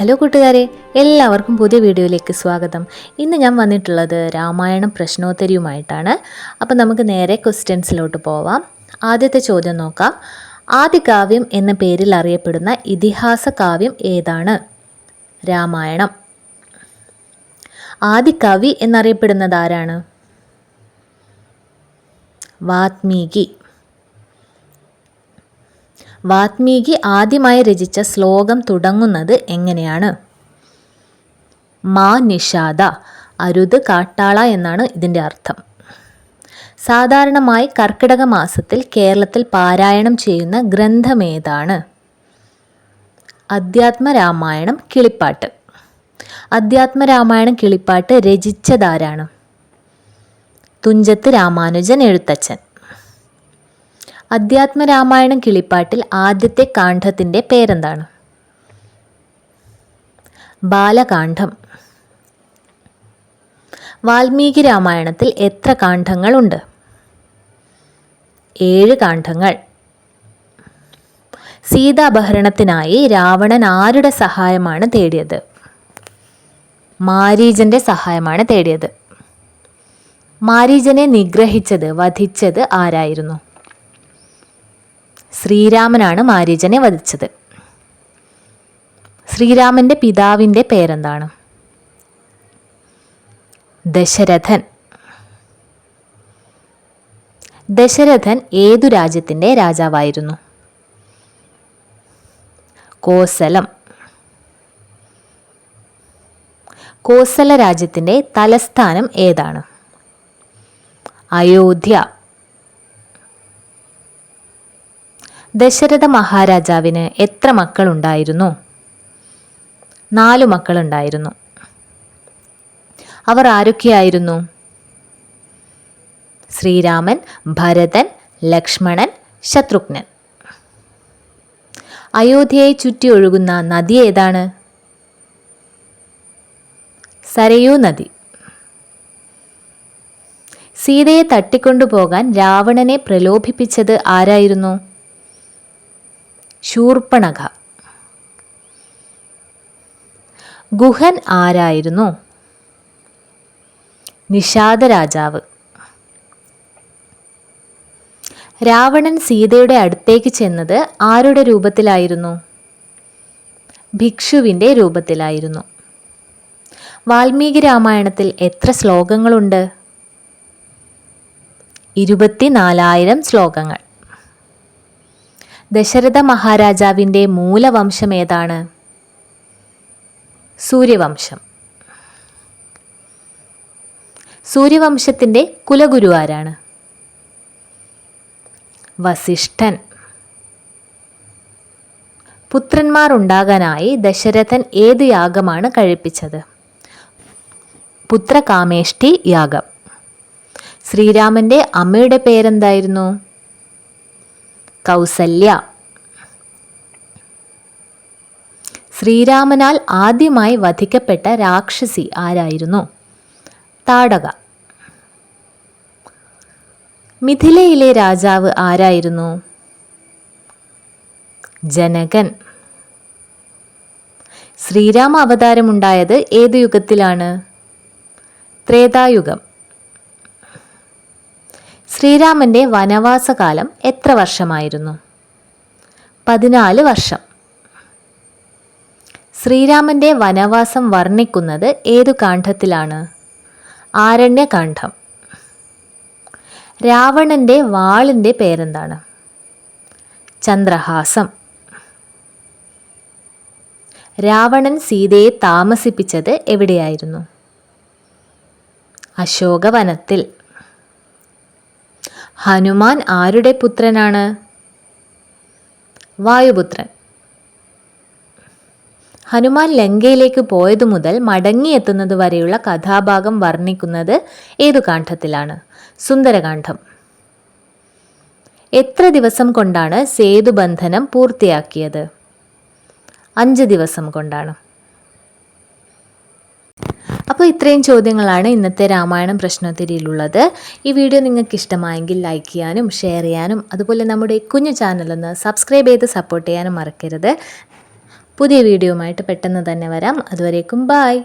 Hello കൂട്ടുകാരെ എല്ലാവർക്കും പുതിയ വീഡിയോയിലേക്ക് സ്വാഗതം. ഇന്ന് ഞാൻ വന്നിട്ടുള്ളത് രാമായണം പ്രശ്നോത്തരിയുമായിട്ടാണ്. അപ്പം നമുക്ക് നേരെ ക്വസ്റ്റ്യൻസിലോട്ട് പോവാം. ആദ്യത്തെ ചോദ്യം നോക്കാം. ആദികാവ്യം എന്ന പേരിൽ അറിയപ്പെടുന്ന ഇതിഹാസ കാവ്യം ഏതാണ്? രാമായണം. ആദികവി എന്നറിയപ്പെടുന്നത് ആരാണ്? വാത്മീകി. വാത്മീകി ആദ്യമായി രചിച്ച ശ്ലോകം തുടങ്ങുന്നത് എങ്ങനെയാണ്? മാ നിഷാദ അരുത് കാട്ടാള എന്നാണ് ഇതിന്റെ അർത്ഥം. സാധാരണമായി കർക്കിടക മാസത്തിൽ കേരളത്തിൽ പാരായണം ചെയ്യുന്ന ഗ്രന്ഥമേതാണ് അധ്യാത്മരാമായണം കിളിപ്പാട്ട്. അധ്യാത്മരാമായണം കിളിപ്പാട്ട് രചിച്ചതാരാണ്? തുഞ്ചത്ത് രാമാനുജൻ എഴുത്തച്ഛൻ. അധ്യാത്മരാമായണം കിളിപ്പാട്ടിൽ ആദ്യത്തെ കാണ്ഡത്തിന്റെ പേരെന്താണ്? ബാലകാന്ഡം വാൽമീകി രാമായണത്തിൽ എത്ര കാണ്ഡങ്ങളുണ്ട്? ഏഴ് കാണ്ഡങ്ങൾ. സീതാപഹരണത്തിനായി രാവണൻ ആരുടെ സഹായമാണ് തേടിയത്? മാരീജന്റെ സഹായമാണ് തേടിയത്. മാരീജനെ നിഗ്രഹിച്ചത് വധിച്ചത് ആരായിരുന്നു? ശ്രീരാമനാണ് മാരീചനെ വധിച്ചത്. ശ്രീരാമന്റെ പിതാവിന്റെ പേരെന്താണ്? ദശരഥൻ. ദശരഥൻ ഏതു രാജ്യത്തിന്റെ രാജാവായിരുന്നു? കോസലം. കോസല രാജ്യത്തിന്റെ തലസ്ഥാനം ഏതാണ്? അയോധ്യ. ദശരഥ മഹാരാജാവിന് എത്ര മക്കളുണ്ടായിരുന്നു? നാലു മക്കളുണ്ടായിരുന്നു. അവർ ആരൊക്കെയായിരുന്നു? ശ്രീരാമൻ ഭരതൻ ലക്ഷ്മണൻ ശത്രുഘ്നൻ. അയോധ്യയെ ചുറ്റി ഒഴുകുന്ന നദി ഏതാണ്? സരയൂ നദി. സീതയെ തട്ടിക്കൊണ്ടുപോകാൻ രാവണനെ പ്രലോഭിപ്പിച്ചത് ആരായിരുന്നു? ശൂർപ്പണഖ. ഗുഹൻ ആരായിരുന്നു? നിഷാദ രാജാവ്. രാവണൻ സീതയുടെ അടുത്തേക്ക് ചെന്നത് ആരുടെ രൂപത്തിലായിരുന്നു? ഭിക്ഷുവിന്റെ രൂപത്തിലായിരുന്നു. വാൽമീകി രാമായണത്തിൽ എത്ര ശ്ലോകങ്ങളുണ്ട്? ഇരുപത്തിനാലായിരം ശ്ലോകങ്ങൾ. ദശരഥ മഹാരാജാവിന്റെ മൂലവംശം ഏതാണ്? സൂര്യവംശം. സൂര്യവംശത്തിന്റെ കുലഗുരു ആരാണ്? വസിഷ്ഠൻ. പുത്രന്മാർ ഉണ്ടാകാനായി ദശരഥൻ ഏത് യാഗമാണ് കഴിപ്പിച്ചത്? പുത്രകാമേഷ്ടി യാഗം. ശ്രീരാമന്റെ അമ്മയുടെ പേരെന്തായിരുന്നു? കൗസല്യ. ശ്രീരാമനാൽ ആദ്യമായി വധിക്കപ്പെട്ട രാക്ഷസി ആരായിരുന്നു? താടക. മിഥിലയിലെ രാജാവ് ആരായിരുന്നു? ജനകൻ. ശ്രീരാമ അവതാരമുണ്ടായത് ഏത് യുഗത്തിലാണ്? ത്രേതായുഗം. ശ്രീരാമന്റെ വനവാസകാലം എത്ര വർഷമായിരുന്നു? പതിനാല് വർഷം. ശ്രീരാമന്റെ വനവാസം വർണിക്കുന്നത് ഏതു കാണ്ഡത്തിലാണ്? ആരണ്യകാന്ഡം രാവണന്റെ വാളിന്റെ പേരെന്താണ്? ചന്ദ്രഹാസം. രാവണൻ സീതയെ താമസിപ്പിച്ചത് എവിടെയായിരുന്നു? അശോകവനത്തിൽ. ഹനുമാൻ ആരുടെ പുത്രനാണ്? വായുപുത്രൻ. ഹനുമാൻ ലങ്കയിലേക്ക് പോയതു മുതൽ മടങ്ങിയെത്തുന്നത് വരെയുള്ള കഥാഭാഗം വർണിക്കുന്നത് ഏതു കാണ്ഡത്തിലാണ് സുന്ദരകാന്ഡം എത്ര ദിവസം കൊണ്ടാണ് സേതുബന്ധനം പൂർത്തിയാക്കിയത്? അഞ്ച് ദിവസം കൊണ്ടാണ്. അപ്പോൾ ഇത്രയും ചോദ്യങ്ങളാണ് ഇന്നത്തെ രാമായണം പ്രശ്നോത്തരിയിലുള്ളത് ഈ വീഡിയോ നിങ്ങൾക്ക് ഇഷ്ടമായെങ്കിൽ ലൈക്ക് ചെയ്യാനും ഷെയർ ചെയ്യാനും അതുപോലെ നമ്മുടെ കുഞ്ഞു ചാനലൊന്ന് സബ്സ്ക്രൈബ് ചെയ്ത് സപ്പോർട്ട് ചെയ്യാനും മറക്കരുത്. പുതിയ വീഡിയോയുമായിട്ട് പെട്ടെന്ന് തന്നെ വരാം. അതുവരേക്കും ബായ്